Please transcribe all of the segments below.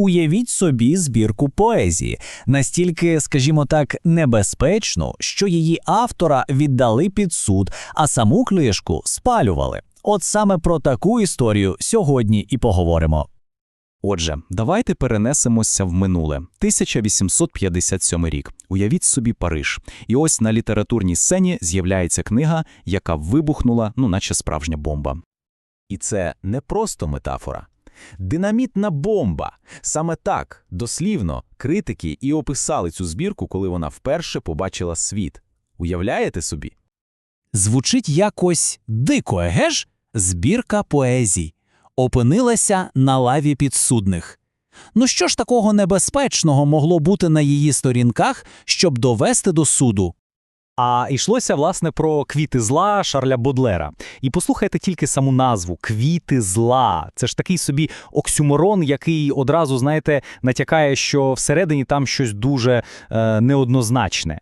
Уявіть собі збірку поезії, настільки, скажімо так, небезпечну, що її автора віддали під суд, а саму книжку спалювали. От саме про таку історію сьогодні і поговоримо. Отже, давайте перенесемося в минуле. 1857 рік. Уявіть собі Париж. І ось на літературній сцені з'являється книга, яка вибухнула, ну наче справжня бомба. І це не просто метафора. Динамітна бомба. Саме так, дослівно, критики і описали цю збірку, коли вона вперше побачила світ. Уявляєте собі? Звучить якось дико, еге ж? Збірка поезій. Опинилася на лаві підсудних. Ну що ж такого небезпечного могло бути на її сторінках, щоб довести до суду? А йшлося власне про квіти зла Шарля Бодлера. І послухайте тільки саму назву квіти зла. Це ж такий собі оксюморон, який одразу, знаєте, натякає, що всередині там щось дуже е, неоднозначне.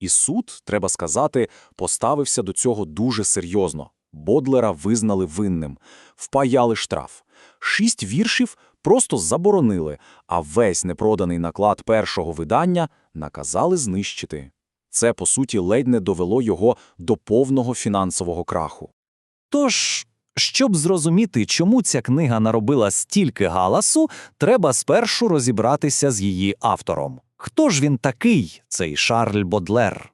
І суд, треба сказати, поставився до цього дуже серйозно. Бодлера визнали винним, впаяли штраф. Шість віршів просто заборонили, а весь непроданий наклад першого видання наказали знищити. Це, по суті, ледь не довело його до повного фінансового краху. Тож, щоб зрозуміти, чому ця книга наробила стільки галасу, треба спершу розібратися з її автором. Хто ж він такий, цей Шарль Бодлер?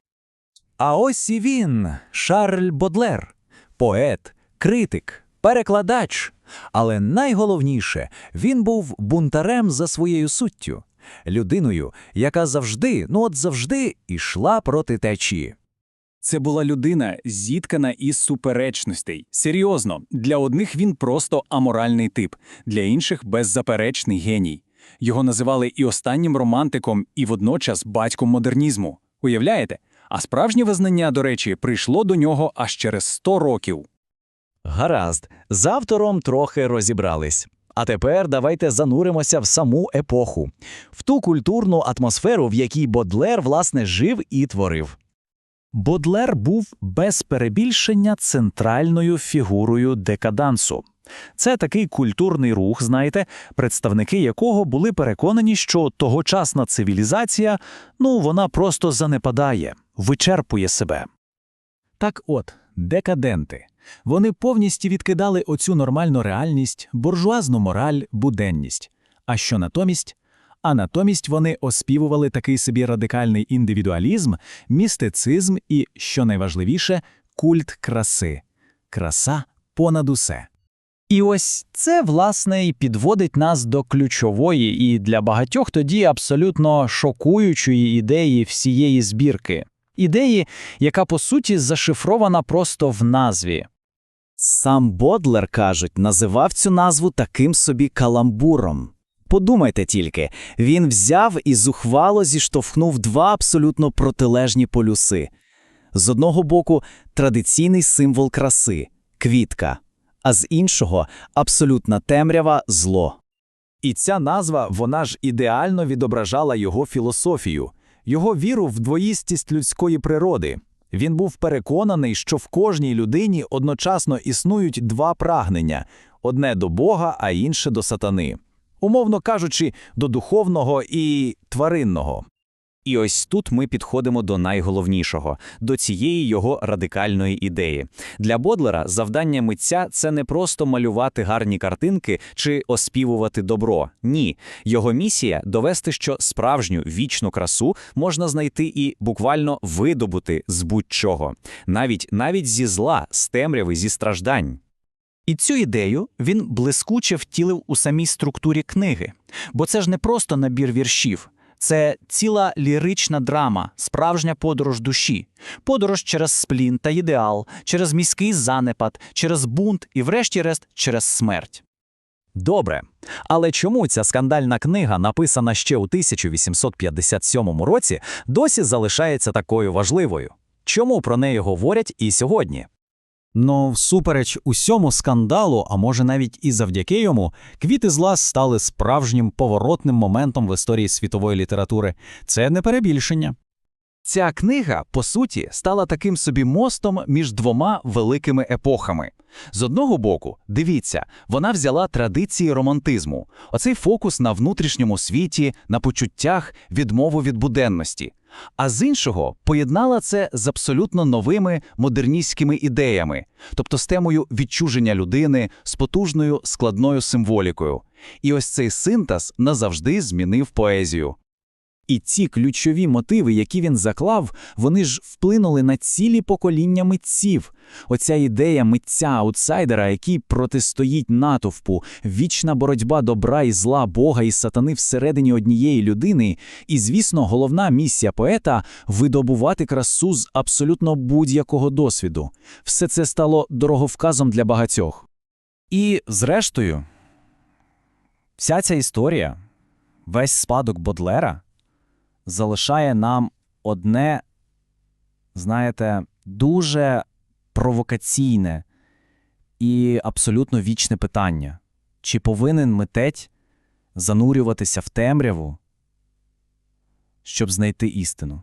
А ось і він, Шарль Бодлер, поет, критик, перекладач. Але найголовніше, він був бунтарем за своєю суттю, людиною, яка завжди, ну от завжди, ішла проти течії. Це була людина, зіткана із суперечностей. Серйозно, для одних він просто аморальний тип, для інших беззаперечний геній. Його називали і останнім романтиком, і водночас батьком модернізму. Уявляєте? А справжнє визнання, до речі, прийшло до нього аж через 100 років. Гаразд, з автором трохи розібрались. А тепер давайте зануримося в саму епоху, в ту культурну атмосферу, в якій Бодлер, власне, жив і творив. Бодлер був без перебільшення центральною фігурою декадансу. Це такий культурний рух, знаєте, представники якого були переконані, що тогочасна цивілізація, ну, вона просто занепадає, вичерпує себе. Так от, декаденти. Вони повністю відкидали оцю нормальну реальність, буржуазну мораль, буденність. А що натомість? А натомість вони оспівували такий собі радикальний індивідуалізм, містицизм і, що найважливіше, культ краси. Краса понад усе. І ось це, власне, і підводить нас до ключової і для багатьох тоді абсолютно шокуючої ідеї всієї збірки. Ідеї, яка, по суті, зашифрована просто в назві. Сам Бодлер, кажуть, називав цю назву таким собі каламбуром. Подумайте тільки, він взяв і зухвало зіштовхнув два абсолютно протилежні полюси. З одного боку, традиційний символ краси квітка, а з іншого абсолютна темрява зло. І ця назва вона ж ідеально відображала його філософію, його віру в двоїстість людської природи. Він був переконаний, що в кожній людині одночасно існують два прагнення одне до Бога, а інше до сатани. Умовно кажучи, до духовного і тваринного. І ось тут ми підходимо до найголовнішого до цієї його радикальної ідеї. Для Бодлера завдання митця це не просто малювати гарні картинки чи оспівувати добро. Ні, його місія довести, що справжню вічну красу можна знайти і буквально видобути з будь-чого, навіть навіть зі зла, з темряви, зі страждань. І цю ідею він блискуче втілив у самій структурі книги, бо це ж не просто набір віршів. Це ціла лірична драма, справжня подорож душі, подорож через сплін та ідеал, через міський занепад, через бунт і, врешті-решт, через смерть. Добре, але чому ця скандальна книга, написана ще у 1857 році, досі залишається такою важливою? Чому про неї говорять і сьогодні? Ну, всупереч усьому скандалу, а може навіть і завдяки йому, квіти зла стали справжнім поворотним моментом в історії світової літератури. Це не перебільшення. Ця книга, по суті, стала таким собі мостом між двома великими епохами. З одного боку, дивіться, вона взяла традиції романтизму, оцей фокус на внутрішньому світі, на почуттях, відмову від буденності. А з іншого поєднала це з абсолютно новими модерністськими ідеями, тобто з темою відчуження людини, з потужною складною символікою. І ось цей синтез назавжди змінив поезію. І ці ключові мотиви, які він заклав, вони ж вплинули на цілі покоління митців. Оця ідея митця-аутсайдера, який протистоїть натовпу, вічна боротьба добра і зла Бога і сатани всередині однієї людини, і, звісно, головна місія поета – видобувати красу з абсолютно будь-якого досвіду. Все це стало дороговказом для багатьох. І, зрештою, вся ця історія, весь спадок Бодлера залишає нам одне, знаєте, дуже провокаційне і абсолютно вічне питання. Чи повинен митець занурюватися в темряву, щоб знайти істину?